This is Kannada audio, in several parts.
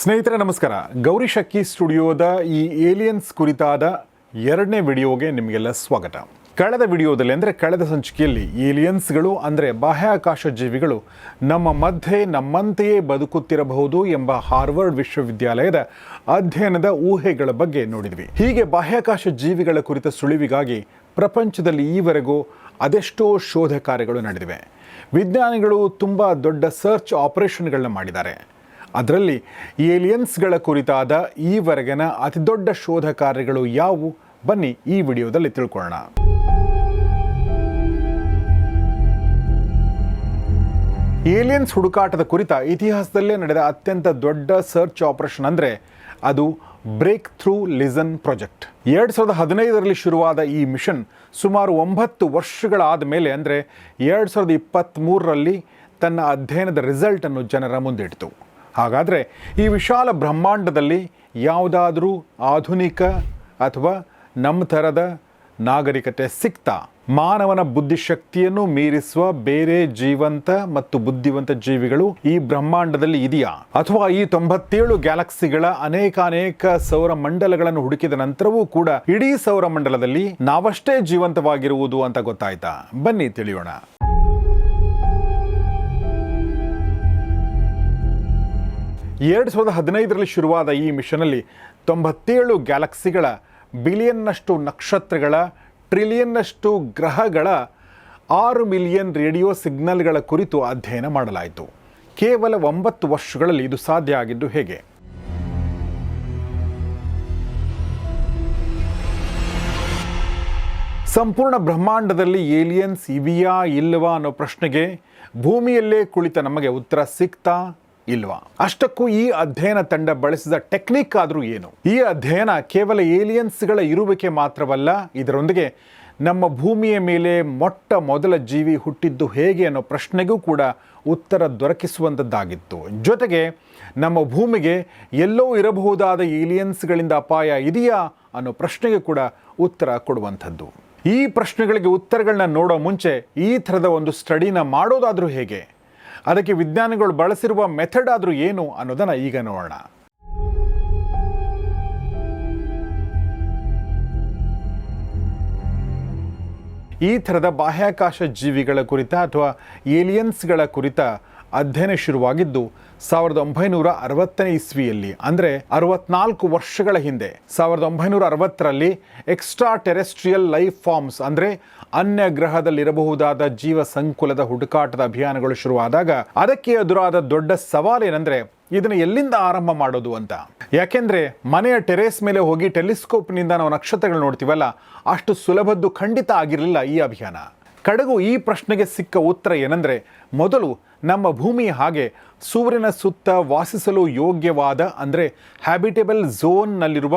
ಸ್ನೇಹಿತರೆ, ನಮಸ್ಕಾರ. ಗೌರಿ ಶಕ್ಕಿ ಸ್ಟುಡಿಯೋದ ಈ ಏಲಿಯನ್ಸ್ ಕುರಿತಾದ ಎರಡನೇ ವಿಡಿಯೋಗೆ ನಿಮಗೆಲ್ಲ ಸ್ವಾಗತ. ಕಳೆದ ವಿಡಿಯೋದಲ್ಲಿ ಅಂದರೆ ಕಳೆದ ಸಂಚಿಕೆಯಲ್ಲಿ ಏಲಿಯನ್ಸ್ಗಳು ಅಂದರೆ ಬಾಹ್ಯಾಕಾಶ ಜೀವಿಗಳು ನಮ್ಮ ಮಧ್ಯೆ ನಮ್ಮಂತೆಯೇ ಬದುಕುತ್ತಿರಬಹುದು ಎಂಬ ಹಾರ್ವರ್ಡ್ ವಿಶ್ವವಿದ್ಯಾಲಯದ ಅಧ್ಯಯನದ ಊಹೆಗಳ ಬಗ್ಗೆ ನೋಡಿದ್ವಿ. ಹೀಗೆ ಬಾಹ್ಯಾಕಾಶ ಜೀವಿಗಳ ಕುರಿತ ಸುಳಿವಿಗಾಗಿ ಪ್ರಪಂಚದಲ್ಲಿ ಈವರೆಗೂ ಅದೆಷ್ಟೋ ಶೋಧ ಕಾರ್ಯಗಳು ನಡೆದಿವೆ. ವಿಜ್ಞಾನಿಗಳು ತುಂಬ ದೊಡ್ಡ ಸರ್ಚ್ ಆಪರೇಷನ್ಗಳನ್ನ ಮಾಡಿದ್ದಾರೆ. ಅದರಲ್ಲಿ ಏಲಿಯನ್ಸ್ಗಳ ಕುರಿತಾದ ಈವರೆಗಿನ ಅತಿದೊಡ್ಡ ಶೋಧ ಕಾರ್ಯಗಳು ಯಾವುವು? ಬನ್ನಿ ಈ ವಿಡಿಯೋದಲ್ಲಿ ತಿಳ್ಕೊಳ್ಳೋಣ. ಏಲಿಯನ್ಸ್ ಹುಡುಕಾಟದ ಕುರಿತ ಇತಿಹಾಸದಲ್ಲೇ ನಡೆದ ಅತ್ಯಂತ ದೊಡ್ಡ ಸರ್ಚ್ ಆಪರೇಷನ್ ಅಂದರೆ ಅದು ಬ್ರೇಕ್ ಥ್ರೂ ಲಿಸನ್ ಪ್ರಾಜೆಕ್ಟ್. ಎರಡು ಸಾವಿರದ ಹದಿನೈದರಲ್ಲಿ ಶುರುವಾದ ಈ ಮಿಷನ್ ಸುಮಾರು ಒಂಬತ್ತು ವರ್ಷಗಳಾದ ಮೇಲೆ ಅಂದರೆ ಎರಡು ಸಾವಿರದ ಇಪ್ಪತ್ತ್ಮೂರರಲ್ಲಿ ತನ್ನ ಅಧ್ಯಯನದ ರಿಸಲ್ಟನ್ನು ಜನರ ಮುಂದಿಡ್ತು. ಹಾಗಾದರೆ ಈ ವಿಶಾಲ ಬ್ರಹ್ಮಾಂಡದಲ್ಲಿ ಯಾವುದಾದರೂ ಆಧುನಿಕ ಅಥವಾ ನಮ್ಮ ಥರದ ನಾಗರಿಕತೆ ಸಿಕ್ತಾ? ಮಾನವನ ಬುದ್ಧಿಶಕ್ತಿಯನ್ನು ಮೀರಿಸುವ ಬೇರೆ ಜೀವಂತ ಮತ್ತು ಬುದ್ಧಿವಂತ ಜೀವಿಗಳು ಈ ಬ್ರಹ್ಮಾಂಡದಲ್ಲಿ ಇದೆಯಾ? ಅಥವಾ ಈ ತೊಂಬತ್ತೇಳು ಗ್ಯಾಲಕ್ಸಿಗಳ ಅನೇಕ ಅನೇಕ ಸೌರ ಮಂಡಲಗಳನ್ನು ಹುಡುಕಿದ ನಂತರವೂ ಕೂಡ ಇಡೀ ಸೌರ ಮಂಡಲದಲ್ಲಿ ನಾವಷ್ಟೇ ಜೀವಂತವಾಗಿರುವುದು ಅಂತ ಗೊತ್ತಾಯ್ತಾ? ಬನ್ನಿ ತಿಳಿಯೋಣ. ಎರಡು ಸಾವಿರದ ಹದಿನೈದರಲ್ಲಿ ಶುರುವಾದ ಈ ಮಿಷನಲ್ಲಿ ತೊಂಬತ್ತೇಳು ಗ್ಯಾಲಕ್ಸಿಗಳ, ಬಿಲಿಯನ್ನಷ್ಟು ನಕ್ಷತ್ರಗಳ, ಟ್ರಿಲಿಯನ್ನಷ್ಟು ಗ್ರಹಗಳ, ಆರು ಮಿಲಿಯನ್ ರೇಡಿಯೋ ಸಿಗ್ನಲ್ಗಳ ಕುರಿತು ಅಧ್ಯಯನ ಮಾಡಲಾಯಿತು. ಕೇವಲ ಒಂಬತ್ತು ವರ್ಷಗಳಲ್ಲಿ ಇದು ಸಾಧ್ಯ ಆಗಿದ್ದು ಹೇಗೆ? ಸಂಪೂರ್ಣ ಬ್ರಹ್ಮಾಂಡದಲ್ಲಿ ಏಲಿಯನ್ಸ್ ಇವಿಯಾ ಇಲ್ಲವಾ ಅನ್ನೋ ಪ್ರಶ್ನೆಗೆ ಭೂಮಿಯಲ್ಲೇ ಕುಳಿತ ನಮಗೆ ಉತ್ತರ ಸಿಗ್ತಾ ಇಲ್ವಾ? ಅಷ್ಟಕ್ಕೂ ಈ ಅಧ್ಯಯನ ತಂಡ ಬಳಸಿದ ಟೆಕ್ನಿಕ್ ಆದರೂ ಏನು? ಈ ಅಧ್ಯಯನ ಕೇವಲ ಏಲಿಯನ್ಸ್ಗಳ ಇರುವಿಕೆ ಮಾತ್ರವಲ್ಲ, ಇದರೊಂದಿಗೆ ನಮ್ಮ ಭೂಮಿಯ ಮೇಲೆ ಮೊಟ್ಟ ಮೊದಲ ಜೀವಿ ಹುಟ್ಟಿದ್ದು ಹೇಗೆ ಅನ್ನೋ ಪ್ರಶ್ನೆಗೂ ಕೂಡ ಉತ್ತರ ದೊರಕಿಸುವಂಥದ್ದಾಗಿತ್ತು ಜೊತೆಗೆ ನಮ್ಮ ಭೂಮಿಗೆ ಎಲ್ಲೋ ಇರಬಹುದಾದ ಏಲಿಯನ್ಸ್ಗಳಿಂದ ಅಪಾಯ ಇದೆಯಾ ಅನ್ನೋ ಪ್ರಶ್ನೆಗೆ ಕೂಡ ಉತ್ತರ ಕೊಡುವಂಥದ್ದು. ಈ ಪ್ರಶ್ನೆಗಳಿಗೆ ಉತ್ತರಗಳನ್ನ ನೋಡೋ ಮುಂಚೆ ಈ ಥರದ ಒಂದು ಸ್ಟಡಿನ ಮಾಡೋದಾದರೂ ಹೇಗೆ? ಅದಕ್ಕೆ ವಿಜ್ಞಾನಿಗಳು ಬಳಸಿರುವ ಮೆಥಡ್ ಆದರೂ ಏನು ಅನ್ನೋದನ್ನು ಈಗ ನೋಡೋಣ. ಈ ಥರದ ಬಾಹ್ಯಾಕಾಶ ಜೀವಿಗಳ ಕುರಿತ ಅಥವಾ ಏಲಿಯನ್ಸ್ಗಳ ಕುರಿತ ಅಧ್ಯಯನ ಶುರುವಾಗಿದ್ದು, ಸಾವಿರದ ಒಂಬೈನೂರ ಅರವತ್ತನೇ ಇಸ್ವಿಯಲ್ಲಿ, ಅಂದರೆ ಅರವತ್ನಾಲ್ಕು ವರ್ಷಗಳ ಹಿಂದೆ, ಸಾವಿರದ ಒಂಬೈನೂರ ಅರವತ್ತರಲ್ಲಿ ಎಕ್ಸ್ಟ್ರಾ ಟೆರೆಸ್ಟ್ರಿಯಲ್ ಲೈಫ್ ಫಾರ್ಮ್ಸ್ ಅಂದರೆ ಅನ್ಯ ಗ್ರಹದಲ್ಲಿರಬಹುದಾದ ಜೀವ ಸಂಕುಲದ ಹುಡುಕಾಟದ ಅಭಿಯಾನಗಳು ಶುರುವಾದಾಗ ಅದಕ್ಕೆ ಎದುರಾದ ದೊಡ್ಡ ಸವಾಲೇನೆಂದರೆ ಇದನ್ನು ಎಲ್ಲಿಂದ ಆರಂಭ ಮಾಡೋದು ಅಂತ. ಯಾಕೆಂದ್ರೆ ಮನೆಯ ಟೆರೇಸ್ ಮೇಲೆ ಹೋಗಿ ಟೆಲಿಸ್ಕೋಪ್ನಿಂದ ನಾವು ನಕ್ಷತ್ರಗಳು ನೋಡ್ತೀವಲ್ಲ, ಅಷ್ಟು ಸುಲಭದ್ದು ಖಂಡಿತ ಆಗಿರಲಿಲ್ಲ ಈ ಅಭಿಯಾನ. ಕಡಗು ಈ ಪ್ರಶ್ನೆಗೆ ಸಿಕ್ಕ ಉತ್ತರ ಏನಂದರೆ, ಮೊದಲು ನಮ್ಮ ಭೂಮಿ ಹಾಗೆ ಸೂರ್ಯನ ಸುತ್ತ ವಾಸಿಸಲು ಯೋಗ್ಯವಾದ ಅಂದರೆ ಹ್ಯಾಬಿಟೇಬಲ್ ಝೋನ್ನಲ್ಲಿರುವ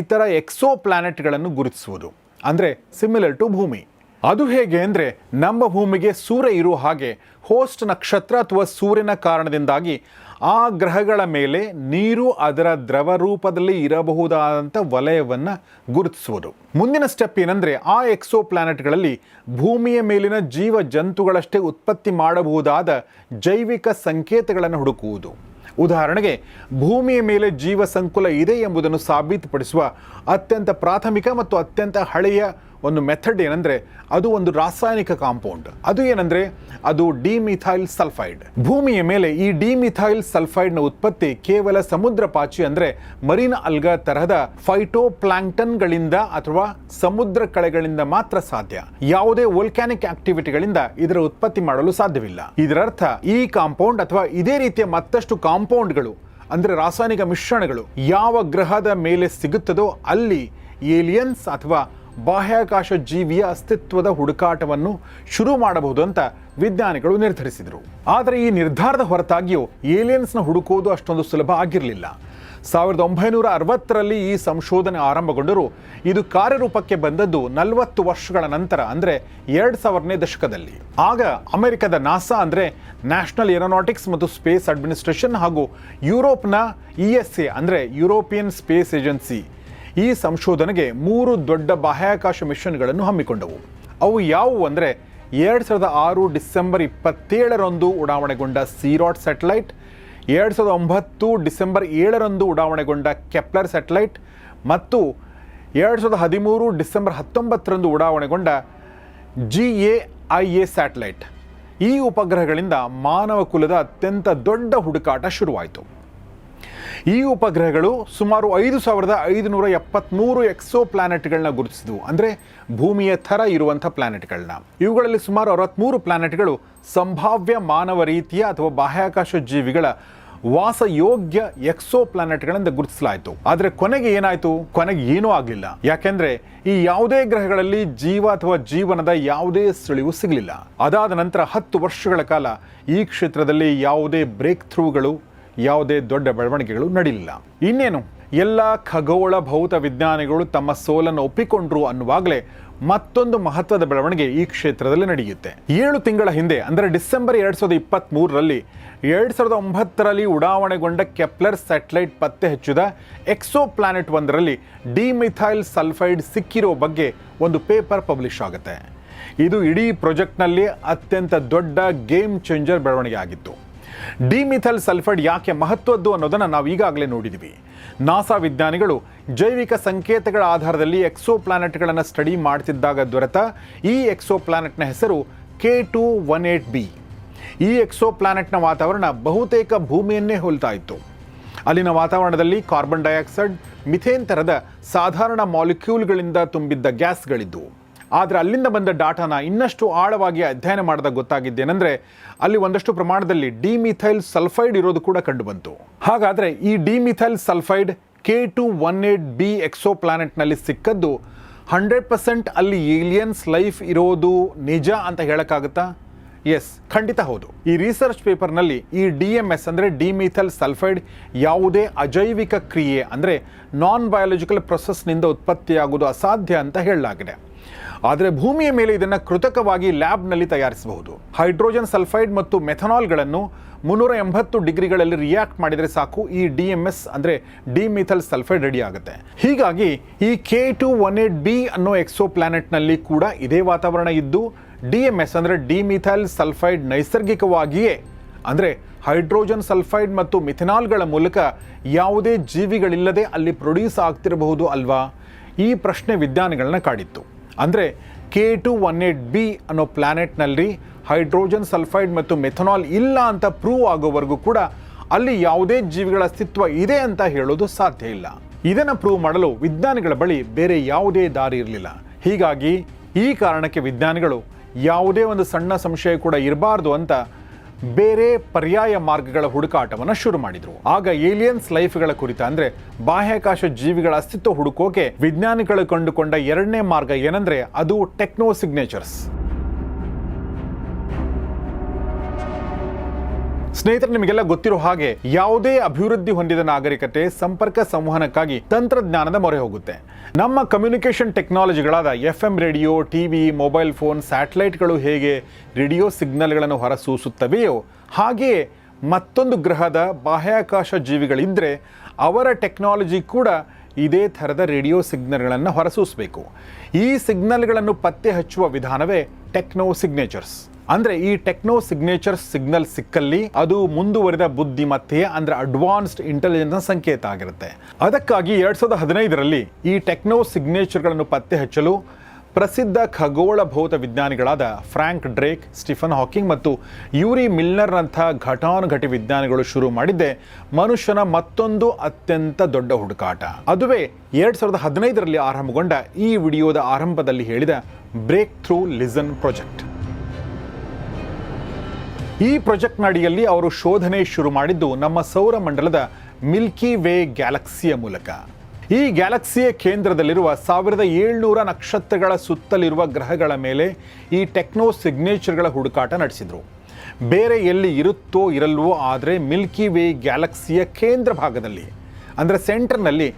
ಇತರ ಎಕ್ಸೋ ಪ್ಲಾನೆಟ್ಗಳನ್ನು ಗುರುತಿಸುವುದು. ಅಂದರೆ ಸಿಮಿಲರ್ ಟು ಭೂಮಿ. ಅದು ಹೇಗೆ ಅಂದರೆ ನಮ್ಮ ಭೂಮಿಗೆ ಸೂರ್ಯ ಇರುವ ಹಾಗೆ ಹೋಸ್ಟ್ ನಕ್ಷತ್ರ ಅಥವಾ ಸೂರ್ಯನ ಕಾರಣದಿಂದಾಗಿ ಆ ಗ್ರಹಗಳ ಮೇಲೆ ನೀರು ಅದರ ದ್ರವ ರೂಪದಲ್ಲಿ ಇರಬಹುದಾದಂಥ ವಲಯವನ್ನು ಗುರುತಿಸುವುದು. ಮುಂದಿನ ಸ್ಟೆಪ್ ಏನಂದರೆ ಆ ಎಕ್ಸೋ ಪ್ಲಾನೆಟ್ಗಳಲ್ಲಿ ಭೂಮಿಯ ಮೇಲಿನ ಜೀವ ಜಂತುಗಳಷ್ಟೇ ಉತ್ಪತ್ತಿ ಮಾಡಬಹುದಾದ ಜೈವಿಕ ಸಂಕೇತಗಳನ್ನು ಹುಡುಕುವುದು. ಉದಾಹರಣೆಗೆ ಭೂಮಿಯ ಮೇಲೆ ಜೀವ ಸಂಕುಲ ಇದೆ ಎಂಬುದನ್ನು ಸಾಬೀತುಪಡಿಸುವ ಅತ್ಯಂತ ಪ್ರಾಥಮಿಕ ಮತ್ತು ಅತ್ಯಂತ ಹಳೆಯ ಒಂದು ಮೆಥಡ್ ಏನಂದರೆ ಅದು ಒಂದು ರಾಸಾಯನಿಕ ಕಾಂಪೌಂಡ್ ಅದು ಏನಂದರೆ ಅದು ಡಿಮಿಥೈಲ್ ಸಲ್ಫೈಡ್ ಭೂಮಿಯ ಮೇಲೆ ಈ ಡಿಮಿಥೈಲ್ ಸಲ್ಫೈಡ್ನ ಉತ್ಪತ್ತಿ ಕೇವಲ ಸಮುದ್ರ ಪಾಚಿ ಅಂದರೆ ಮರೀನ್ ಅಲ್ಗ ತರಹದ ಫೈಟೋ ಪ್ಲಾಂಕ್ಟನ್ಗಳಿಂದ ಅಥವಾ ಸಮುದ್ರ ಕಳೆಗಳಿಂದ ಮಾತ್ರ ಸಾಧ್ಯ. ಯಾವುದೇ ವೋಲ್ಕ್ಯಾನಿಕ್ ಆಕ್ಟಿವಿಟಿಗಳಿಂದ ಇದರ ಉತ್ಪತ್ತಿ ಮಾಡಲು ಸಾಧ್ಯವಿಲ್ಲ. ಇದರರ್ಥ ಈ ಕಾಂಪೌಂಡ್ ಅಥವಾ ಇದೇ ರೀತಿಯ ಮತ್ತಷ್ಟು ಕಾಂಪೌಂಡ್ಗಳು ಅಂದರೆ ರಾಸಾಯನಿಕ ಮಿಶ್ರಣಗಳು ಯಾವ ಗ್ರಹದ ಮೇಲೆ ಸಿಗುತ್ತದೋ ಅಲ್ಲಿ ಏಲಿಯನ್ಸ್ ಅಥವಾ ಬಾಹ್ಯಾಕಾಶ ಜೀವಿಯ ಅಸ್ತಿತ್ವದ ಹುಡುಕಾಟವನ್ನು ಶುರು ಮಾಡಬಹುದು ಅಂತ ವಿಜ್ಞಾನಿಗಳು ನಿರ್ಧರಿಸಿದರು. ಆದರೆ ಈ ನಿರ್ಧಾರದ ಹೊರತಾಗಿಯೂ ಏಲಿಯನ್ಸ್ನ ಹುಡುಕುವುದು ಅಷ್ಟೊಂದು ಸುಲಭ ಆಗಿರಲಿಲ್ಲ. ಸಾವಿರದ ಒಂಬೈನೂರ ಅರವತ್ತರಲ್ಲಿ ಈ ಸಂಶೋಧನೆ ಆರಂಭಗೊಂಡರೂ ಇದು ಕಾರ್ಯರೂಪಕ್ಕೆ ಬಂದದ್ದು ನಲವತ್ತು ವರ್ಷಗಳ ನಂತರ, ಅಂದರೆ ಎರಡು ಸಾವಿರನೇ ದಶಕದಲ್ಲಿ. ಆಗ ಅಮೆರಿಕದ ನಾಸಾ, ಅಂದರೆ ನ್ಯಾಷನಲ್ ಏರೋನಾಟಿಕ್ಸ್ ಮತ್ತು ಸ್ಪೇಸ್ ಅಡ್ಮಿನಿಸ್ಟ್ರೇಷನ್ ಹಾಗೂ ಯುರೋಪ್ನ ಇ ಎಸ್ ಎ, ಅಂದರೆ ಯುರೋಪಿಯನ್ ಸ್ಪೇಸ್ ಏಜೆನ್ಸಿ ಈ ಸಂಶೋಧನೆಗೆ ಮೂರು ದೊಡ್ಡ ಬಾಹ್ಯಾಕಾಶ ಮಿಷನ್ಗಳನ್ನು ಹಮ್ಮಿಕೊಂಡವು. ಅವು ಯಾವುವು ಅಂದರೆ ಎರಡು ಸಾವಿರದ ಆರು ಡಿಸೆಂಬರ್ ಇಪ್ಪತ್ತೇಳರಂದು ಉಡಾವಣೆಗೊಂಡ ಸೀರಾಟ್ ಸ್ಯಾಟಲೈಟ್, ಎರಡು ಸಾವಿರದ ಒಂಬತ್ತು ಡಿಸೆಂಬರ್ ಏಳರಂದು ಉಡಾವಣೆಗೊಂಡ ಕೆಪ್ಲರ್ ಸ್ಯಾಟಲೈಟ್ ಮತ್ತು ಎರಡು ಸಾವಿರದ ಹದಿಮೂರು ಡಿಸೆಂಬರ್ ಹತ್ತೊಂಬತ್ತರಂದು ಉಡಾವಣೆಗೊಂಡ G A I A satellite. ಈ ಉಪಗ್ರಹಗಳಿಂದ ಮಾನವ ಕುಲದ ಅತ್ಯಂತ ದೊಡ್ಡ ಹುಡುಕಾಟ ಶುರುವಾಯಿತು. ಈ ಉಪಗ್ರಹಗಳು ಸುಮಾರು ಐದು ಸಾವಿರದ ಐದುನೂರ ಎಪ್ಪತ್ತ್ಮೂರು ಎಕ್ಸೋ ಪ್ಲಾನೆಟ್ಗಳನ್ನ ಗುರುತಿಸಿದವು. ಅಂದರೆ ಭೂಮಿಯ ಥರ ಇರುವಂಥ ಪ್ಲಾನೆಟ್ಗಳನ್ನ ಇವುಗಳಲ್ಲಿ ಸುಮಾರು ಅರವತ್ತ್ಮೂರು ಪ್ಲಾನೆಟ್ಗಳು ಸಂಭಾವ್ಯ ಮಾನವ ರೀತಿಯ ಅಥವಾ ಬಾಹ್ಯಾಕಾಶ ಜೀವಿಗಳ ವಾಸಯೋಗ್ಯ ಎಕ್ಸೋ ಪ್ಲಾನೆಟ್ಗಳಿಂದ ಗುರುತಿಸಲಾಯಿತು. ಆದರೆ ಕೊನೆಗೆ ಏನಾಯಿತು? ಕೊನೆಗೆ ಏನೂ ಆಗಲಿಲ್ಲ. ಯಾಕೆಂದ್ರೆ ಈ ಯಾವುದೇ ಗ್ರಹಗಳಲ್ಲಿ ಜೀವ ಅಥವಾ ಜೀವನದ ಯಾವುದೇ ಸುಳಿವು ಸಿಗಲಿಲ್ಲ. ಅದಾದ ನಂತರ ಹತ್ತು ವರ್ಷಗಳ ಕಾಲ ಈ ಕ್ಷೇತ್ರದಲ್ಲಿ ಯಾವುದೇ ಬ್ರೇಕ್ ಥ್ರೂಗಳು ಯಾವುದೇ ದೊಡ್ಡ ಬೆಳವಣಿಗೆಗಳು ನಡೆಯಲಿಲ್ಲ ಇನ್ನೇನು? ಎಲ್ಲ ಖಗೋಳ ಭೌತ ವಿಜ್ಞಾನಿಗಳು ತಮ್ಮ ಸೋಲನ್ನು ಒಪ್ಪಿಕೊಂಡ್ರು ಅನ್ನುವಾಗಲೇ ಮತ್ತೊಂದು ಮಹತ್ವದ ಬೆಳವಣಿಗೆ ಈ ಕ್ಷೇತ್ರದಲ್ಲಿ ನಡೆಯುತ್ತೆ. ಏಳು ತಿಂಗಳ ಹಿಂದೆ, ಅಂದರೆ ಡಿಸೆಂಬರ್ ಎರಡು ಸಾವಿರದ ಇಪ್ಪತ್ತ್ ಮೂರರಲ್ಲಿ ಎರಡು ಸಾವಿರದ ಒಂಬತ್ತರಲ್ಲಿ ಉಡಾವಣೆಗೊಂಡ ಕೆಪ್ಲರ್ ಸ್ಯಾಟಲೈಟ್ ಪತ್ತೆ ಹಚ್ಚಿದ ಎಕ್ಸೋ ಪ್ಲಾನೆಟ್ ಒಂದರಲ್ಲಿ ಡಿಮಿಥೈಲ್ ಸಲ್ಫೈಡ್ ಸಿಕ್ಕಿರೋ ಬಗ್ಗೆ ಒಂದು ಪೇಪರ್ ಪಬ್ಲಿಷ್ ಆಗುತ್ತೆ. ಇದು ಇಡೀ ಪ್ರೊಜೆಕ್ಟ್ನಲ್ಲಿ ಅತ್ಯಂತ ದೊಡ್ಡ ಗೇಮ್ ಚೇಂಜರ್ ಬೆಳವಣಿಗೆ ಆಗಿತ್ತು. ಡಿಮಿಥಲ್ ಸಲ್ಫೈಡ್ ಯಾಕೆ ಮಹತ್ವದ್ದು ಅನ್ನೋದನ್ನು ನಾವು ಈಗಾಗಲೇ ನೋಡಿದ್ವಿ. ನಾಸಾ ವಿಜ್ಞಾನಿಗಳು ಜೈವಿಕ ಸಂಕೇತಗಳ ಆಧಾರದಲ್ಲಿ ಎಕ್ಸೋ ಪ್ಲಾನೆಟ್ಗಳನ್ನು ಸ್ಟಡಿ ಮಾಡ್ತಿದ್ದಾಗ ದೊರೆತ ಈ ಎಕ್ಸೋ ಪ್ಲಾನೆಟ್ನ ಹೆಸರು K two one eight B. ಈ ಎಕ್ಸೋ ಪ್ಲಾನೆಟ್ನ ವಾತಾವರಣ ಬಹುತೇಕ ಭೂಮಿಯನ್ನೇ ಹೋಲ್ತಾ ಇತ್ತು. ಅಲ್ಲಿನ ವಾತಾವರಣದಲ್ಲಿ ಕಾರ್ಬನ್ ಡೈಆಕ್ಸೈಡ್, ಮಿಥೇನ್ ಥರದ ಸಾಧಾರಣ ಮಾಲಿಕ್ಯೂಲ್ಗಳಿಂದ ತುಂಬಿದ್ದ ಗ್ಯಾಸ್ಗಳಿದ್ದವು ಆದರೆ ಅಲ್ಲಿಂದ ಬಂದ ಡಾಟಾನ ಇನ್ನಷ್ಟು ಆಳವಾಗಿ ಅಧ್ಯಯನ ಮಾಡಿದಾಗ ಗೊತ್ತಾಗಿದ್ದೇನೆಂದರೆ ಅಲ್ಲಿ ಒಂದಷ್ಟು ಪ್ರಮಾಣದಲ್ಲಿ ಡಿಮಿಥೈಲ್ ಸಲ್ಫೈಡ್ ಇರೋದು ಕೂಡ ಕಂಡುಬಂತು. ಹಾಗಾದರೆ ಈ dimethyl sulfide K two one eight B Exo ಪ್ಲಾನೆಟ್ನಲ್ಲಿ ಸಿಕ್ಕದ್ದು ಹಂಡ್ರೆಡ್ ಪರ್ಸೆಂಟ್ ಅಲ್ಲಿ ಏಲಿಯನ್ಸ್ ಲೈಫ್ ಇರೋದು ನಿಜ ಅಂತ ಹೇಳೋಕ್ಕಾಗುತ್ತಾ? ಎಸ್, ಖಂಡಿತ ಹೌದು. ಈ ರಿಸರ್ಚ್ ಪೇಪರ್ನಲ್ಲಿ ಈ ಡಿ ಎಂ ಎಸ್ ಅಂದರೆ ಡಿಮಿಥಲ್ ಸಲ್ಫೈಡ್ ಯಾವುದೇ ಅಜೈವಿಕ ಕ್ರಿಯೆ ಅಂದರೆ ನಾನ್ ಬಯಾಲಜಿಕಲ್ ಪ್ರೊಸೆಸ್ನಿಂದ ಉತ್ಪತ್ತಿಯಾಗುವುದು ಅಸಾಧ್ಯ ಅಂತ ಹೇಳಲಾಗಿದೆ. ಆದರೆ ಭೂಮಿಯ ಮೇಲೆ ಇದನ್ನು ಕೃತಕವಾಗಿ ಲ್ಯಾಬ್ನಲ್ಲಿ ತಯಾರಿಸಬಹುದು. ಹೈಡ್ರೋಜನ್ ಸಲ್ಫೈಡ್ ಮತ್ತು ಮೆಥನಾಲ್ಗಳನ್ನು ಮುನ್ನೂರ ಎಂಬತ್ತು ಡಿಗ್ರಿಗಳಲ್ಲಿ ರಿಯಾಕ್ಟ್ ಮಾಡಿದರೆ ಸಾಕು. ಈ ಡಿ ಎಂ ಎಸ್ ಅಂದರೆ ಡಿಮಿಥಲ್ ಸಲ್ಫೈಡ್ ರೆಡಿ ಆಗುತ್ತೆ. ಹೀಗಾಗಿ ಈ K two one eight B ಅನ್ನೋ ಎಕ್ಸೋ ಪ್ಲಾನೆಟ್ನಲ್ಲಿ ಕೂಡ ಇದೇ ವಾತಾವರಣ ಇದ್ದು ಡಿ ಎಂ ಎಸ್ ಅಂದರೆ ಡಿಮಿಥೈಲ್ ಸಲ್ಫೈಡ್ ನೈಸರ್ಗಿಕವಾಗಿಯೇ ಅಂದರೆ ಹೈಡ್ರೋಜನ್ ಸಲ್ಫೈಡ್ ಮತ್ತು ಮಿಥೆನಾಲ್ಗಳ ಮೂಲಕ ಯಾವುದೇ ಜೀವಿಗಳಿಲ್ಲದೆ ಅಲ್ಲಿ ಪ್ರೊಡ್ಯೂಸ್ ಆಗ್ತಿರಬಹುದು ಅಲ್ವಾ? ಈ ಪ್ರಶ್ನೆ ವಿಜ್ಞಾನಿಗಳನ್ನ ಕಾಡಿತ್ತು. ಅಂದರೆ K two one eight B ಅನ್ನೋ ಪ್ಲ್ಯಾನೆಟ್ನಲ್ಲಿ ಹೈಡ್ರೋಜನ್ ಸಲ್ಫೈಡ್ ಮತ್ತು ಮೆಥನಾಲ್ ಇಲ್ಲ ಅಂತ ಪ್ರೂವ್ ಆಗೋವರೆಗೂ ಕೂಡ ಅಲ್ಲಿ ಯಾವುದೇ ಜೀವಿಗಳ ಅಸ್ತಿತ್ವ ಇದೆ ಅಂತ ಹೇಳೋದು ಸಾಧ್ಯ ಇಲ್ಲ. ಇದನ್ನು ಪ್ರೂವ್ ಮಾಡಲು ವಿಜ್ಞಾನಿಗಳ ಬಳಿ ಬೇರೆ ಯಾವುದೇ ದಾರಿ ಇರಲಿಲ್ಲ. ಹೀಗಾಗಿ ಈ ಕಾರಣಕ್ಕೆ ವಿಜ್ಞಾನಿಗಳು ಯಾವುದೇ ಒಂದು ಸಣ್ಣ ಸಂಶಯ ಕೂಡ ಇರಬಾರ್ದು ಅಂತ ಬೇರೆ ಪರ್ಯಾಯ ಮಾರ್ಗಗಳ ಹುಡುಕಾಟವನ್ನು ಶುರು ಮಾಡಿದರು. ಆಗ ಏಲಿಯನ್ಸ್ ಲೈಫ್ಗಳ ಕುರಿತ ಅಂದ್ರೆ ಬಾಹ್ಯಾಕಾಶ ಜೀವಿಗಳ ಅಸ್ತಿತ್ವ ಹುಡುಕೋಕೆ ವಿಜ್ಞಾನಿಗಳು ಕಂಡುಕೊಂಡ ಎರಡನೇ ಮಾರ್ಗ ಏನಂದ್ರೆ ಅದು ಟೆಕ್ನೋ ಸಿಗ್ನೇಚರ್ಸ್. ಸ್ನೇಹಿತರೆ, ನಿಮಗೆಲ್ಲ ಗೊತ್ತಿರೋ ಹಾಗೆ ಯಾವುದೇ ಅಭಿವೃದ್ಧಿ ಹೊಂದಿದ ನಾಗರಿಕತೆ ಸಂಪರ್ಕ ಸಂವಹನಕ್ಕಾಗಿ ತಂತ್ರಜ್ಞಾನದ ಮೊರೆ ಹೋಗುತ್ತೆ. ನಮ್ಮ communication ಟೆಕ್ನಾಲಜಿಗಳಾದ F M radio TV mobile phone ಸ್ಯಾಟಲೈಟ್ಗಳು ಹೇಗೆ ರೇಡಿಯೋ ಸಿಗ್ನಲ್ಗಳನ್ನು ಹೊರಸೂಸುತ್ತವೆಯೋ ಹಾಗೆಯೇ ಮತ್ತೊಂದು ಗ್ರಹದ ಬಾಹ್ಯಾಕಾಶ ಜೀವಿಗಳಿದ್ದರೆ ಅವರ ಟೆಕ್ನಾಲಜಿ ಕೂಡ ಇದೇ ಥರದ ರೇಡಿಯೋ ಸಿಗ್ನಲ್ಗಳನ್ನು ಹೊರಸೂಸಬೇಕು. ಈ ಸಿಗ್ನಲ್ಗಳನ್ನು ಪತ್ತೆ ಹಚ್ಚುವ ವಿಧಾನವೇ ಟೆಕ್ನೋ ಸಿಗ್ನೇಚರ್ಸ್ ಅಂದ್ರೆ ಈ ಟೆಕ್ನೋ ಸಿಗ್ನೇಚರ್ ಸಿಗ್ನಲ್ ಸಿಕ್ಕಲ್ಲಿ ಅದು ಮುಂದುವರಿದ ಬುದ್ಧಿಮತ್ತೆ, ಅಂದ್ರೆ ಅಡ್ವಾನ್ಸ್ಡ್ ಇಂಟೆಲಿಜೆನ್ಸ್ ಸಂಕೇತ ಆಗಿರುತ್ತೆ. ಅದಕ್ಕಾಗಿ ಎರಡ್ ಸಾವಿರದ ಹದಿನೈದರಲ್ಲಿ ಈ ಟೆಕ್ನೋ ಸಿಗ್ನೇಚರ್ಗಳನ್ನು ಪತ್ತೆ ಹಚ್ಚಲು ಪ್ರಸಿದ್ಧ ಖಗೋಳ ಭೌತ ವಿಜ್ಞಾನಿಗಳಾದ ಫ್ರಾಂಕ್ ಡ್ರೇಕ್, ಸ್ಟಿಫನ್ ಹಾಕಿಂಗ್ ಮತ್ತು ಯೂರಿ ಮಿಲ್ನರ್ನಂಥ ಘಟಾನುಘಟಿ ವಿಜ್ಞಾನಿಗಳು ಶುರು ಮಾಡಿದ್ದೆ ಮನುಷ್ಯನ ಮತ್ತೊಂದು ಅತ್ಯಂತ ದೊಡ್ಡ ಹುಡುಕಾಟ. ಅದುವೇ ಎರಡ್ ಸಾವಿರದ ಹದಿನೈದರಲ್ಲಿ ಆರಂಭಗೊಂಡ ಈ ವಿಡಿಯೋದ ಆರಂಭದಲ್ಲಿ ಹೇಳಿದ ಬ್ರೇಕ್ ಥ್ರೂ ಲಿಸನ್ ಪ್ರಾಜೆಕ್ಟ್ ಈ ಪ್ರಾಜೆಕ್ಟ್ ಅಡಿಯಲ್ಲಿ ಅವರು ಶೋಧನೆ ಶುರು ಮಾಡಿದ್ದು ನಮ್ಮ ಸೌರಮಂಡಲದ ಮಿಲ್ಕಿ ವೇ ಗ್ಯಾಲಕ್ಸಿಯ ಮೂಲಕ. ಈ ಗ್ಯಾಲಕ್ಸಿಯ ಕೇಂದ್ರದಲ್ಲಿರುವ ಸಾವಿರದ ಏಳ್ನೂರ ನಕ್ಷತ್ರಗಳ ಸುತ್ತಲಿರುವ ಗ್ರಹಗಳ ಮೇಲೆ ಈ ಟೆಕ್ನೋ ಸಿಗ್ನೇಚರ್ಗಳ ಹುಡುಕಾಟ ನಡೆಸಿದರು. ಬೇರೆ ಎಲ್ಲಿ ಇರುತ್ತೋ ಇರಲ್ವೋ ಆದರೆ ಮಿಲ್ಕಿ ವೇ ಗ್ಯಾಲಕ್ಸಿಯ ಕೇಂದ್ರ ಭಾಗದಲ್ಲಿ. ಅಂದರೆ ಸೆಂಟರ್ನಲ್ಲಿ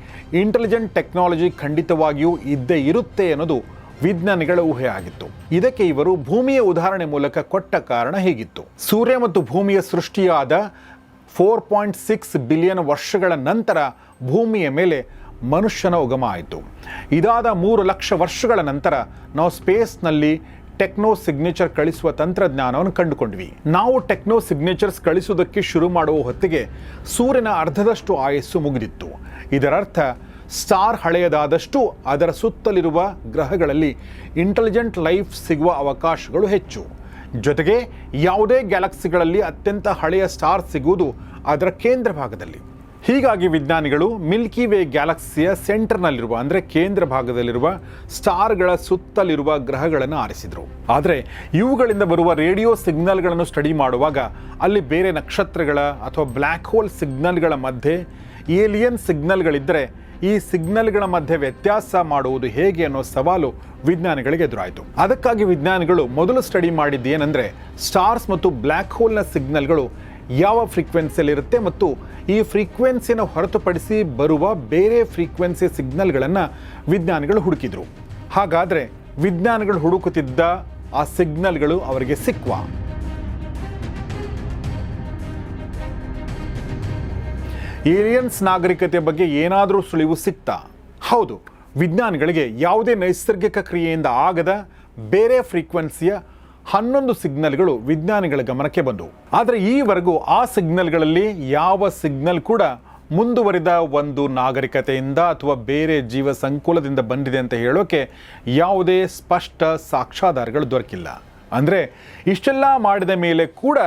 ಇಂಟೆಲಿಜೆಂಟ್ ಟೆಕ್ನಾಲಜಿ ಖಂಡಿತವಾಗಿಯೂ ಇದ್ದೇ ಇರುತ್ತೆ ಅನ್ನೋದು ವಿಜ್ಞಾನಿಗಳ ಊಹೆ ಆಗಿತ್ತು. ಇದಕ್ಕೆ ಇವರು ಭೂಮಿಯ ಉದಾಹರಣೆ ಮೂಲಕ ಕೊಟ್ಟ ಕಾರಣ ಹೀಗಿತ್ತು. ಸೂರ್ಯ ಮತ್ತು ಭೂಮಿಯ ಸೃಷ್ಟಿಯಾದ ಫೋರ್ ಪಾಯಿಂಟ್ ಸಿಕ್ಸ್ ಬಿಲಿಯನ್ ವರ್ಷಗಳ ನಂತರ ಭೂಮಿಯ ಮೇಲೆ ಮನುಷ್ಯನ ಉಗಮ ಆಯಿತು. ಇದಾದ ಮೂರು ಲಕ್ಷ ವರ್ಷಗಳ ನಂತರ ನಾವು ಸ್ಪೇಸ್ನಲ್ಲಿ ಟೆಕ್ನೋ ಸಿಗ್ನೇಚರ್ ಕಳಿಸುವ ತಂತ್ರಜ್ಞಾನವನ್ನು ಕಂಡುಕೊಂಡ್ವಿ. ನಾವು ಟೆಕ್ನೋ ಸಿಗ್ನೇಚರ್ಸ್ ಕಳಿಸುವುದಕ್ಕೆ ಶುರು ಮಾಡುವ ಹೊತ್ತಿಗೆ ಸೂರ್ಯನ ಅರ್ಧದಷ್ಟು ಆಯಸ್ಸು ಮುಗಿದಿತ್ತು. ಇದರರ್ಥ ಸ್ಟಾರ್ ಹಳೆಯದಾದಷ್ಟು ಅದರ ಸುತ್ತಲಿರುವ ಗ್ರಹಗಳಲ್ಲಿ ಇಂಟೆಲಿಜೆಂಟ್ ಲೈಫ್ ಸಿಗುವ ಅವಕಾಶಗಳು ಹೆಚ್ಚು. ಜೊತೆಗೆ ಯಾವುದೇ ಗ್ಯಾಲಕ್ಸಿಗಳಲ್ಲಿ ಅತ್ಯಂತ ಹಳೆಯ ಸ್ಟಾರ್ ಸಿಗುವುದು ಅದರ ಕೇಂದ್ರ ಭಾಗದಲ್ಲಿ. ಹೀಗಾಗಿ ವಿಜ್ಞಾನಿಗಳು ಮಿಲ್ಕಿ ವೇ ಗ್ಯಾಲಕ್ಸಿಯ ಸೆಂಟರ್ನಲ್ಲಿರುವ, ಅಂದರೆ ಕೇಂದ್ರ ಭಾಗದಲ್ಲಿರುವ ಸ್ಟಾರ್ಗಳ ಸುತ್ತಲಿರುವ ಗ್ರಹಗಳನ್ನು ಆರಿಸಿದರು. ಆದರೆ ಇವುಗಳಿಂದ ಬರುವ ರೇಡಿಯೋ ಸಿಗ್ನಲ್ಗಳನ್ನು ಸ್ಟಡಿ ಮಾಡುವಾಗ ಅಲ್ಲಿ ಬೇರೆ ನಕ್ಷತ್ರಗಳ ಅಥವಾ ಬ್ಲ್ಯಾಕ್ ಹೋಲ್ ಸಿಗ್ನಲ್ಗಳ ಮಧ್ಯೆ ಏಲಿಯನ್ ಸಿಗ್ನಲ್ಗಳಿದ್ದರೆ ಈ ಸಿಗ್ನಲ್ಗಳ ಮಧ್ಯೆ ವ್ಯತ್ಯಾಸ ಮಾಡುವುದು ಹೇಗೆ ಅನ್ನೋ ಸವಾಲು ವಿಜ್ಞಾನಿಗಳಿಗೆ ಎದುರಾಯಿತು. ಅದಕ್ಕಾಗಿ ವಿಜ್ಞಾನಿಗಳು ಮೊದಲು ಸ್ಟಡಿ ಮಾಡಿದ್ದು ಏನಂದರೆ ಸ್ಟಾರ್ಸ್ ಮತ್ತು ಬ್ಲ್ಯಾಕ್ ಹೋಲ್ನ ಸಿಗ್ನಲ್ಗಳು ಯಾವ ಫ್ರೀಕ್ವೆನ್ಸಿಯಲ್ಲಿರುತ್ತೆ ಮತ್ತು ಈ ಫ್ರೀಕ್ವೆನ್ಸಿಯನ್ನು ಹೊರತುಪಡಿಸಿ ಬರುವ ಬೇರೆ ಫ್ರೀಕ್ವೆನ್ಸಿ ಸಿಗ್ನಲ್ಗಳನ್ನು ವಿಜ್ಞಾನಿಗಳು ಹುಡುಕಿದ್ರು. ಹಾಗಾದರೆ ವಿಜ್ಞಾನಿಗಳು ಹುಡುಕುತ್ತಿದ್ದ ಆ ಸಿಗ್ನಲ್ಗಳು ಅವರಿಗೆ ಸಿಕ್ವಾ. ಏಲಿಯನ್ಸ್ ನಾಗರಿಕತೆ ಬಗ್ಗೆ ಏನಾದರೂ ಸುಳಿವು ಸಿಕ್ತಾ? ಹೌದು, ವಿಜ್ಞಾನಿಗಳಿಗೆ ಯಾವುದೇ ನೈಸರ್ಗಿಕ ಕ್ರಿಯೆಯಿಂದ ಆಗದ ಬೇರೆ ಫ್ರೀಕ್ವೆನ್ಸಿಯ ಹನ್ನೊಂದು ಸಿಗ್ನಲ್ಗಳು ವಿಜ್ಞಾನಿಗಳ ಗಮನಕ್ಕೆ ಬಂದವು ಆದರೆ ಈವರೆಗೂ ಆ ಸಿಗ್ನಲ್ಗಳಲ್ಲಿ ಯಾವ ಸಿಗ್ನಲ್ ಕೂಡ ಮುಂದುವರಿದ ಒಂದು ನಾಗರಿಕತೆಯಿಂದ ಅಥವಾ ಬೇರೆ ಜೀವ ಸಂಕುಲದಿಂದ ಬಂದಿದೆ ಅಂತ ಹೇಳೋಕೆ ಯಾವುದೇ ಸ್ಪಷ್ಟ ಸಾಕ್ಷಾಧಾರಗಳು ದೊರಕಿಲ್ಲ. ಅಂದರೆ ಇಷ್ಟೆಲ್ಲ ಮಾಡಿದ ಮೇಲೆ ಕೂಡ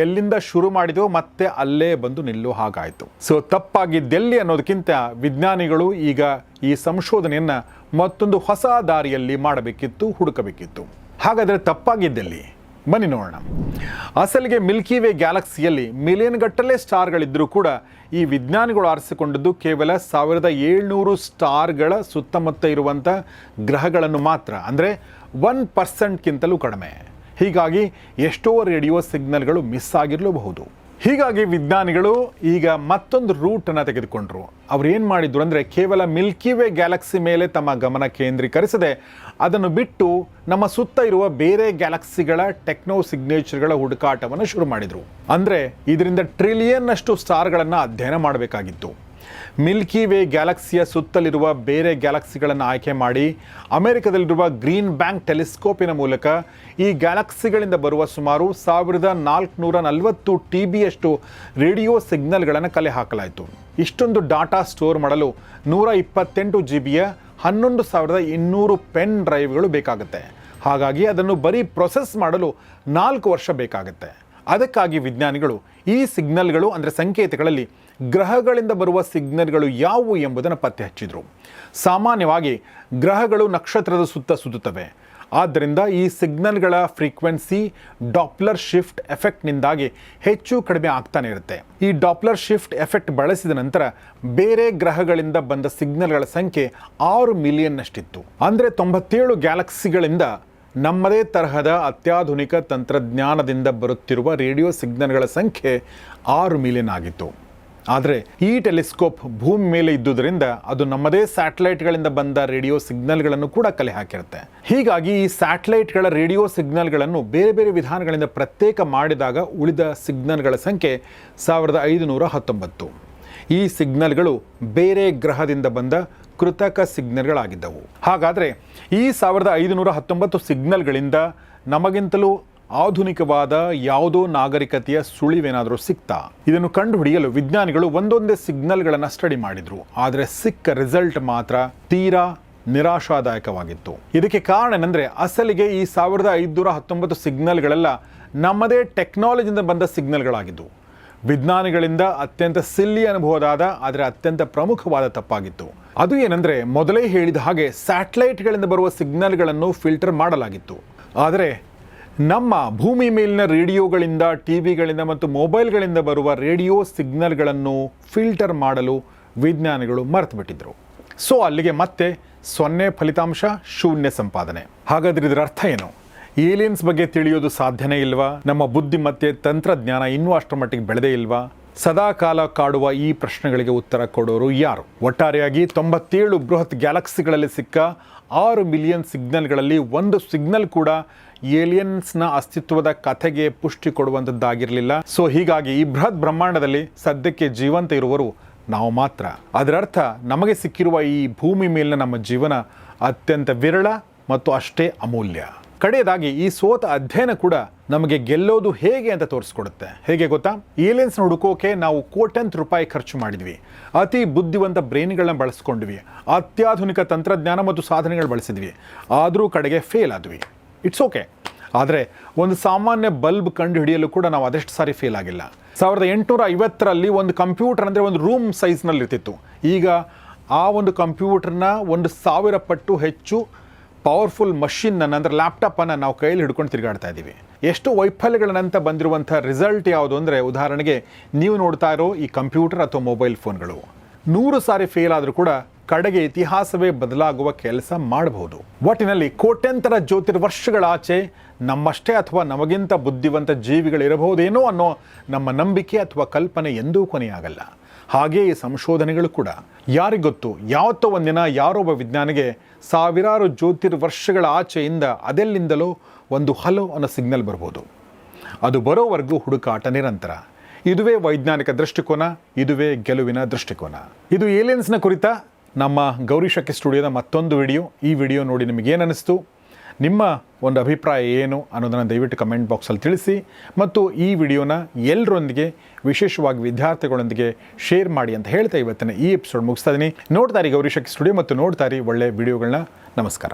ಎಲ್ಲಿಂದ ಶುರು ಮಾಡಿದೆವು ಮತ್ತೆ ಅಲ್ಲೇ ಬಂದು ನಿಲ್ಲೋ ಹಾಗಾಯಿತು. ಸೊ ತಪ್ಪಾಗಿದ್ದೆಲ್ಲಿ ಅನ್ನೋದಕ್ಕಿಂತ ವಿಜ್ಞಾನಿಗಳು ಈಗ ಈ ಸಂಶೋಧನೆಯನ್ನು ಮತ್ತೊಂದು ಹೊಸ ದಾರಿಯಲ್ಲಿ ಮಾಡಬೇಕಿತ್ತು, ಹುಡುಕಬೇಕಿತ್ತು. ಹಾಗಾದರೆ ತಪ್ಪಾಗಿದ್ದೆಲ್ಲಿ ಬನ್ನಿ ನೋಡೋಣ. ಅಸಲಿಗೆ ಮಿಲ್ಕಿ ವೇ ಗ್ಯಾಲಕ್ಸಿಯಲ್ಲಿ ಮಿಲಿಯನ್ ಗಟ್ಟಲೆ ಸ್ಟಾರ್ಗಳಿದ್ದರೂ ಕೂಡ ಈ ವಿಜ್ಞಾನಿಗಳು ಆರಿಸಿಕೊಂಡಿದ್ದು ಕೇವಲ ಸಾವಿರದ ಏಳ್ನೂರು ಸ್ಟಾರ್ಗಳ ಸುತ್ತಮುತ್ತ ಇರುವಂಥ ಗ್ರಹಗಳನ್ನು ಮಾತ್ರ. ಅಂದರೆ ಒನ್ ಪರ್ಸೆಂಟ್ಗಿಂತಲೂ ಕಡಿಮೆ. ಹೀಗಾಗಿ ಎಷ್ಟೋ ರೇಡಿಯೋ ಸಿಗ್ನಲ್ಗಳು ಮಿಸ್ ಆಗಿರಲೂಬಹುದು. ಹೀಗಾಗಿ ವಿಜ್ಞಾನಿಗಳು ಈಗ ಮತ್ತೊಂದು ರೂಟನ್ನು ತೆಗೆದುಕೊಂಡರು. ಅವ್ರು ಏನು ಮಾಡಿದ್ರು ಅಂದರೆ ಕೇವಲ ಮಿಲ್ಕಿ ವೇ ಗ್ಯಾಲಕ್ಸಿ ಮೇಲೆ ತಮ್ಮ ಗಮನ ಕೇಂದ್ರೀಕರಿಸದೆ ಅದನ್ನು ಬಿಟ್ಟು ನಮ್ಮ ಸುತ್ತ ಇರುವ ಬೇರೆ ಗ್ಯಾಲಕ್ಸಿಗಳ ಟೆಕ್ನೋ ಸಿಗ್ನೇಚರ್ಗಳ ಹುಡುಕಾಟವನ್ನು ಶುರು ಮಾಡಿದರು. ಅಂದರೆ ಇದರಿಂದ ಟ್ರಿಲಿಯನ್ನಷ್ಟು ಸ್ಟಾರ್ಗಳನ್ನು ಅಧ್ಯಯನ ಮಾಡಬೇಕಾಗಿತ್ತು. ಮಿಲ್ಕಿ ವೇ ಗ್ಯಾಲಕ್ಸಿಯ ಸುತ್ತಲಿರುವ ಬೇರೆ ಗ್ಯಾಲಕ್ಸಿಗಳನ್ನು ಆಯ್ಕೆ ಮಾಡಿ ಅಮೆರಿಕದಲ್ಲಿರುವ ಗ್ರೀನ್ ಬ್ಯಾಂಕ್ ಟೆಲಿಸ್ಕೋಪಿನ ಮೂಲಕ ಈ ಗ್ಯಾಲಕ್ಸಿಗಳಿಂದ ಬರುವ ಸುಮಾರು ಸಾವಿರದ ನಾಲ್ಕುನೂರ ನಲವತ್ತು ಟಿ ಬಿಯಷ್ಟು ರೇಡಿಯೋ ಸಿಗ್ನಲ್ಗಳನ್ನು ಕಲೆ ಹಾಕಲಾಯಿತು. ಇಷ್ಟೊಂದು ಡಾಟಾ ಸ್ಟೋರ್ ಮಾಡಲು ನೂರ ಇಪ್ಪತ್ತೆಂಟು ಜಿ ಬಿಯ ಹನ್ನೊಂದು ಸಾವಿರದ ಇನ್ನೂರು ಪೆನ್ ಡ್ರೈವ್ಗಳು ಬೇಕಾಗುತ್ತೆ. ಹಾಗಾಗಿ ಅದನ್ನು ಬರೀ ಪ್ರೊಸೆಸ್ ಮಾಡಲು ನಾಲ್ಕು ವರ್ಷ ಬೇಕಾಗುತ್ತೆ. ಅದಕ್ಕಾಗಿ ವಿಜ್ಞಾನಿಗಳು ಈ ಸಿಗ್ನಲ್ಗಳು ಅಂದರೆ ಸಂಕೇತಗಳಲ್ಲಿ ಗ್ರಹಗಳಿಂದ ಬರುವ ಸಿಗ್ನಲ್ಗಳು ಯಾವುವು ಎಂಬುದನ್ನು ಪತ್ತೆ ಹಚ್ಚಿದರು. ಸಾಮಾನ್ಯವಾಗಿ ಗ್ರಹಗಳು ನಕ್ಷತ್ರದ ಸುತ್ತ ಸುತ್ತುತ್ತವೆ. ಆದ್ದರಿಂದ ಈ ಸಿಗ್ನಲ್ಗಳ ಫ್ರೀಕ್ವೆನ್ಸಿ ಡಾಪ್ಲರ್ ಶಿಫ್ಟ್ ಎಫೆಕ್ಟ್ನಿಂದಾಗಿ ಹೆಚ್ಚು ಕಡಿಮೆ ಆಗ್ತಾನೆ ಇರುತ್ತೆ. ಈ ಡಾಪ್ಲರ್ ಶಿಫ್ಟ್ ಎಫೆಕ್ಟ್ ಬಳಸಿದ ನಂತರ ಬೇರೆ ಗ್ರಹಗಳಿಂದ ಬಂದ ಸಿಗ್ನಲ್ಗಳ ಸಂಖ್ಯೆ ಆರು ಮಿಲಿಯನ್ನಷ್ಟಿತ್ತು. ಅಂದರೆ ತೊಂಬತ್ತೇಳು ಗ್ಯಾಲಕ್ಸಿಗಳಿಂದ ನಮ್ಮದೇ ತರಹದ ಅತ್ಯಾಧುನಿಕ ತಂತ್ರಜ್ಞಾನದಿಂದ ಬರುತ್ತಿರುವ ರೇಡಿಯೋ ಸಿಗ್ನಲ್ಗಳ ಸಂಖ್ಯೆ ಆರು ಮಿಲಿಯನ್ ಆಗಿತ್ತು. ಆದರೆ ಈ ಟೆಲಿಸ್ಕೋಪ್ ಭೂಮಿ ಮೇಲೆ ಇದ್ದುದರಿಂದ ಅದು ನಮ್ಮದೇ ಸ್ಯಾಟಲೈಟ್ಗಳಿಂದ ಬಂದ ರೇಡಿಯೋ ಸಿಗ್ನಲ್ಗಳನ್ನು ಕೂಡ ಕಲೆ ಹಾಕಿರುತ್ತೆ. ಹೀಗಾಗಿ ಈ ಸ್ಯಾಟಲೈಟ್ಗಳ ರೇಡಿಯೋ ಸಿಗ್ನಲ್ಗಳನ್ನು ಬೇರೆ ಬೇರೆ ವಿಧಾನಗಳಿಂದ ಪ್ರತ್ಯೇಕ ಮಾಡಿದಾಗ ಉಳಿದ ಸಿಗ್ನಲ್ಗಳ ಸಂಖ್ಯೆ ಸಾವಿರದ ಐದುನೂರ ಹತ್ತೊಂಬತ್ತು. ಈ ಸಿಗ್ನಲ್ಗಳು ಬೇರೆ ಗ್ರಹದಿಂದ ಬಂದ ಕೃತಕ ಸಿಗ್ನಲ್ಗಳಾಗಿದ್ದವು. ಹಾಗಾದರೆ ಈ ಸಾವಿರದ ಐದುನೂರ ಹತ್ತೊಂಬತ್ತು ಸಿಗ್ನಲ್ಗಳಿಂದ ನಮಗಿಂತಲೂ ಆಧುನಿಕವಾದ ಯಾವುದೋ ನಾಗರಿಕತೆಯ ಸುಳಿವೇನಾದರೂ ಸಿಕ್ತಾ? ಇದನ್ನು ಕಂಡುಹಿಡಿಯಲು ವಿಜ್ಞಾನಿಗಳು ಒಂದೊಂದೇ ಸಿಗ್ನಲ್ಗಳನ್ನು ಸ್ಟಡಿ ಮಾಡಿದ್ರು. ಆದರೆ ಸಿಕ್ಕ ರಿಸಲ್ಟ್ ಮಾತ್ರ ತೀರಾ ನಿರಾಶಾದಾಯಕವಾಗಿತ್ತು. ಇದಕ್ಕೆ ಕಾರಣ ಏನಂದರೆ ಅಸಲಿಗೆ ಈ ಸಾವಿರದ ಐದುನೂರ ಹತ್ತೊಂಬತ್ತು ಸಿಗ್ನಲ್ಗಳೆಲ್ಲ ನಮ್ಮದೇ ಟೆಕ್ನಾಲಜಿಯಿಂದ ಬಂದ ಸಿಗ್ನಲ್ಗಳಾಗಿದ್ದು. ವಿಜ್ಞಾನಿಗಳಿಂದ ಅತ್ಯಂತ ಸಿಲ್ಲಿ ಅನುಭವದಾದ, ಆದರೆ ಅತ್ಯಂತ ಪ್ರಮುಖವಾದ ತಪ್ಪಾಗಿತ್ತು. ಅದು ಏನಂದ್ರೆ ಮೊದಲೇ ಹೇಳಿದ ಹಾಗೆ ಸ್ಯಾಟಲೈಟ್ಗಳಿಂದ ಬರುವ ಸಿಗ್ನಲ್ಗಳನ್ನು ಫಿಲ್ಟರ್ ಮಾಡಲಾಗಿತ್ತು. ಆದರೆ ನಮ್ಮ ಭೂಮಿ ಮೇಲಿನ ರೇಡಿಯೋಗಳಿಂದ, ಟಿವಿಗಳಿಂದ ಮತ್ತು ಮೊಬೈಲ್ಗಳಿಂದ ಬರುವ ರೇಡಿಯೋ ಸಿಗ್ನಲ್ಗಳನ್ನು ಫಿಲ್ಟರ್ ಮಾಡಲು ವಿಜ್ಞಾನಿಗಳು ಮರೆತು ಬಿಟ್ಟಿದ್ದರು ಸೊ, ಅಲ್ಲಿಗೆ ಮತ್ತೆ ಸೊನ್ನೆ ಫಲಿತಾಂಶ, ಶೂನ್ಯ ಸಂಪಾದನೆ. ಹಾಗಾದ್ರೆ ಇದರ ಅರ್ಥ ಏನು? ಏಲಿಯನ್ಸ್ ಬಗ್ಗೆ ತಿಳಿಯೋದು ಸಾಧ್ಯನೇ ಇಲ್ವಾ? ನಮ್ಮ ಬುದ್ಧಿ ಮತ್ತೆ ತಂತ್ರಜ್ಞಾನ ಇನ್ನೂ ಅಷ್ಟರ ಮಟ್ಟಿಗೆ ಬೆಳೆದೇ ಇಲ್ವಾ? ಸದಾ ಕಾಲ ಕಾಡುವ ಈ ಪ್ರಶ್ನೆಗಳಿಗೆ ಉತ್ತರ ಕೊಡೋರು ಯಾರು? ಒಟ್ಟಾರೆಯಾಗಿ ತೊಂಬತ್ತೇಳು ಬೃಹತ್ ಗ್ಯಾಲಕ್ಸಿಗಳಲ್ಲಿ ಸಿಕ್ಕ ಆರು ಮಿಲಿಯನ್ ಸಿಗ್ನಲ್ಗಳಲ್ಲಿ ಒಂದು ಸಿಗ್ನಲ್ ಕೂಡ ಏಲಿಯನ್ಸ್ನ ಅಸ್ತಿತ್ವದ ಕಥೆಗೆ ಪುಷ್ಟಿ ಕೊಡುವಂಥದ್ದಾಗಿರಲಿಲ್ಲ ಸೊ ಹೀಗಾಗಿ ಈ ಬೃಹತ್ ಬ್ರಹ್ಮಾಂಡದಲ್ಲಿ ಸದ್ಯಕ್ಕೆ ಜೀವಂತ ಇರುವರು ನಾವು ಮಾತ್ರ. ಅದರರ್ಥ, ನಮಗೆ ಸಿಕ್ಕಿರುವ ಈ ಭೂಮಿ ಮೇಲಿನ ನಮ್ಮ ಜೀವನ ಅತ್ಯಂತ ವಿರಳ ಮತ್ತು ಅಷ್ಟೇ ಅಮೂಲ್ಯ. ಕಡೆಯದಾಗಿ ಈ ಸೋತ ಅಧ್ಯಯನ ಕೂಡ ನಮಗೆ ಗೆಲ್ಲೋದು ಹೇಗೆ ಅಂತ ತೋರಿಸ್ಕೊಡುತ್ತೆ. ಹೇಗೆ ಗೊತ್ತಾ? ಏಲಿಯನ್ಸ್ ಹುಡುಕೋಕೆ ನಾವು ಕೋಟ್ಯಂತ ರೂಪಾಯಿ ಖರ್ಚು ಮಾಡಿದ್ವಿ. ಅತಿ ಬುದ್ಧಿವಂತ ಬ್ರೈನ್ಗಳನ್ನ ಬಳಸ್ಕೊಂಡ್ವಿ ಅತ್ಯಾಧುನಿಕ ತಂತ್ರಜ್ಞಾನ ಮತ್ತು ಸಾಧನೆಗಳು ಬಳಸಿದ್ವಿ. ಆದರೂ ಕಡೆಗೆ ಫೇಲ್ ಆದ್ವಿ. ಇಟ್ಸ್ ಓಕೆ ಆದರೆ ಒಂದು ಸಾಮಾನ್ಯ ಬಲ್ಬ್ ಕಂಡು ಹಿಡಿಯಲು ಕೂಡ ನಾವು ಅದೆಷ್ಟು ಸಾರಿ ಫೇಲ್ ಆಗಿಲ್ಲ. ಸಾವಿರದ ಎಂಟುನೂರ ಐವತ್ತರಲ್ಲಿ ಒಂದು ಕಂಪ್ಯೂಟರ್ ಅಂದರೆ ಒಂದು ರೂಮ್ ಸೈಜ್ನಲ್ಲಿ ಇರ್ತಿತ್ತು ಈಗ ಆ ಒಂದು ಕಂಪ್ಯೂಟರ್ನ ಒಂದು ಸಾವಿರ ಪಟ್ಟು ಹೆಚ್ಚು ಪವರ್ಫುಲ್ ಮಷಿನ್ನನ್ನು ಅಂದರೆ ಲ್ಯಾಪ್ಟಾಪನ್ನು ನಾವು ಕೈಯಲ್ಲಿ ಹಿಡ್ಕೊಂಡು ತಿರುಗಾಡ್ತಾ ಇದ್ದೀವಿ. ಎಷ್ಟು ವೈಫಲ್ಯಗಳ ನಂತರ ಬಂದಿರುವಂಥ ರಿಸಲ್ಟ್ ಯಾವುದು ಅಂದರೆ ಉದಾಹರಣೆಗೆ ನೀವು ನೋಡ್ತಾ ಇರೋ ಈ ಕಂಪ್ಯೂಟರ್ ಅಥವಾ ಮೊಬೈಲ್ ಫೋನ್ಗಳು ನೂರು ಸಾರಿ ಫೇಲ್ ಆದರೂ ಕೂಡ ಕಡೆಗೆ ಇತಿಹಾಸವೇ ಬದಲಾಗುವ ಕೆಲಸ ಮಾಡಬಹುದು. ಒಟ್ಟಿನಲ್ಲಿ ಕೋಟ್ಯಂತರ ಜ್ಯೋತಿರ್ವರ್ಷಗಳಾಚೆ ನಮ್ಮಷ್ಟೇ ಅಥವಾ ನಮಗಿಂತ ಬುದ್ಧಿವಂತ ಜೀವಿಗಳಿರಬಹುದೇನೋ ಅನ್ನೋ ನಮ್ಮ ನಂಬಿಕೆ ಅಥವಾ ಕಲ್ಪನೆ ಎಂದೂ ಕೊನೆಯಾಗಲ್ಲ. ಹಾಗೆಯೇ ಈ ಸಂಶೋಧನೆಗಳು ಕೂಡ. ಯಾರಿಗೊತ್ತು, ಯಾವತ್ತೋ ಒಂದಿನ ಯಾರೊಬ್ಬ ವಿಜ್ಞಾನಿಗೆ ಸಾವಿರಾರು ಜ್ಯೋತಿರ್ವರ್ಷಗಳ ಆಚೆಯಿಂದ ಅದೆಲ್ಲಿಂದಲೋ ಒಂದು ಹಲೋ ಅನ್ನೋ ಸಿಗ್ನಲ್ ಬರ್ಬೋದು. ಅದು ಬರೋವರೆಗೂ ಹುಡುಕಾಟ ನಿರಂತರ. ಇದುವೇ ವೈಜ್ಞಾನಿಕ ದೃಷ್ಟಿಕೋನ, ಇದುವೇ ಗೆಲುವಿನ ದೃಷ್ಟಿಕೋನ. ಇದು ಏಲಿಯನ್ಸ್ನ ಕುರಿತ ನಮ್ಮ ಗೌರಿ ಶಕ್ತಿ ಸ್ಟುಡಿಯೋದ ಮತ್ತೊಂದು ವಿಡಿಯೋ. ಈ ವಿಡಿಯೋ ನೋಡಿ ನಿಮಗೇನು ಅನ್ನಿಸ್ತು ನಿಮ್ಮ ಒಂದು ಅಭಿಪ್ರಾಯ ಏನು ಅನ್ನೋದನ್ನು ದಯವಿಟ್ಟು ಕಮೆಂಟ್ ಬಾಕ್ಸಲ್ಲಿ ತಿಳಿಸಿ. ಮತ್ತು ಈ ವಿಡಿಯೋನ ಎಲ್ಲರೊಂದಿಗೆ ವಿಶೇಷವಾಗಿ ವಿದ್ಯಾರ್ಥಿಗಳೊಂದಿಗೆ ಶೇರ್ ಮಾಡಿ ಅಂತ ಹೇಳ್ತಾ ಇವತ್ತಿನ ಈ ಎಪಿಸೋಡ್ ಮುಗಿಸ್ತಾ ಇದ್ದೀನಿ ನೋಡ್ತಾ ಇರಿ ಗೌರಿ ಶಕ್ತಿ ಸ್ಟುಡಿಯೋ ಮತ್ತು ನೋಡ್ತಾ ಇರಿ ಒಳ್ಳೆ ವಿಡಿಯೋಗಳನ್ನ. ನಮಸ್ಕಾರ.